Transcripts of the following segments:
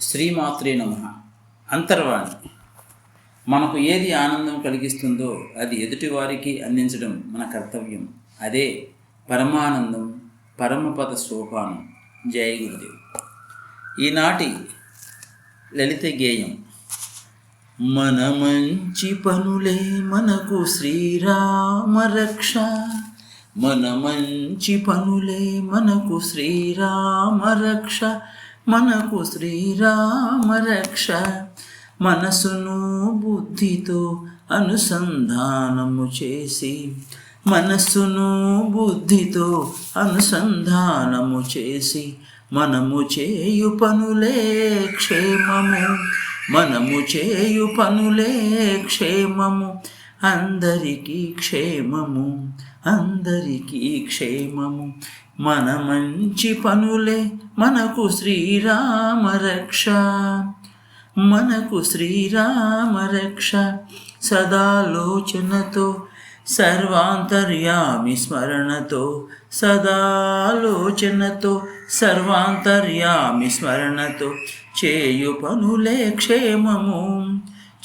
శ్రీమాత్రే నమ. అంతర్వాణి. మనకు ఏది ఆనందం కలిగిస్తుందో అది ఎదుటివారికి అందించడం మన కర్తవ్యం. అదే పరమానందం పరమపద సోపానం. జయ గురుదేవ్. ఈనాటి లలిత గేయం మన మంచి పనులే మనకు శ్రీరామ రక్ష. మన మంచి పనులే మనకు శ్రీరామ రక్ష. మనకు శ్రీరామ రక్ష. మనసును బుద్ధితో అనుసంధానము చేసి మనస్సును బుద్ధితో అనుసంధానము చేసి మనము చేయు పనులే క్షేమము. మనము చేయు పనులే క్షేమము. అందరికీ క్షేమము. అందరికీ క్షేమము. మన మంచి పనులే మనకు శ్రీరామ రక్ష. మనకు శ్రీరామ రక్ష. సదాలోచనతో సర్వాంతర్యామి స్మరణతో సదాలోచనతో సర్వాంతర్యామి స్మరణతో చేయు పనులే క్షేమము.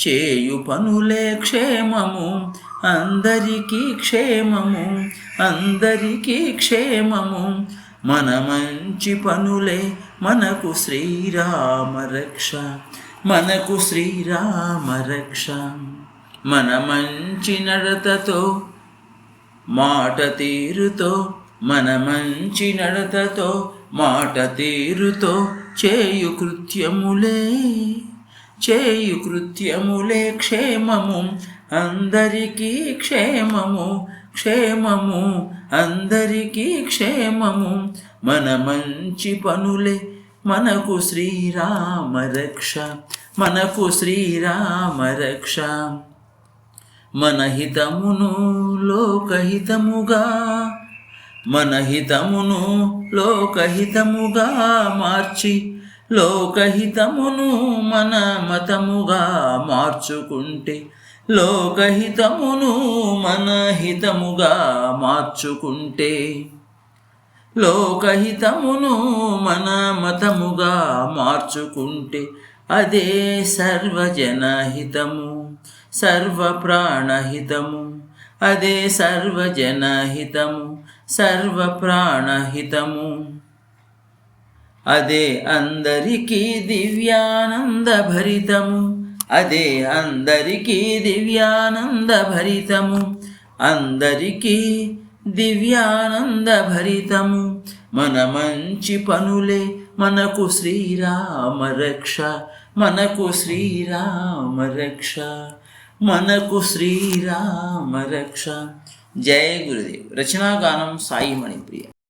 చేయు పనులే క్షేమము. అందరికీ క్షేమము అందరికీ క్షేమము. మన మంచి పనులే మనకు శ్రీరామ రక్ష మనకు శ్రీరామ రక్ష. మన మంచి నడతతో మాట తీరుతో మన మంచి నడతతో మాట తీరుతో చేయు కృత్యములే. చేయు కృత్యములే క్షేమము అందరికీ క్షేమము క్షేమము అందరికీ క్షేమము. మన మంచి పనులే మనకు శ్రీరామ రక్ష మనకు శ్రీరామ రక్ష. మన హితమును లోకహితముగా మన హితమును లోకహితముగా మార్చి లోకహితమును మన మతముగా మార్చుకుంటే లోకహితమును మన హితముగా మార్చుకుంటే లోకహితమును మన మతముగా మార్చుకుంటే అదే సర్వజనహితము సర్వప్రాణహితము అదే సర్వజనహితము సర్వప్రాణహితము. అదే అందరికీ దివ్యానంద భరితము అదే అందరికీ దివ్యానంద భరితము అందరికీ దివ్యానంద భరితము మన మంచి పనులే మనకు శ్రీరామ రక్ష మనకు శ్రీరామ రక్ష మనకు శ్రీరామ రక్ష జయ గురుదేవ్. రచనాగానం సాయి మణిప్రియ.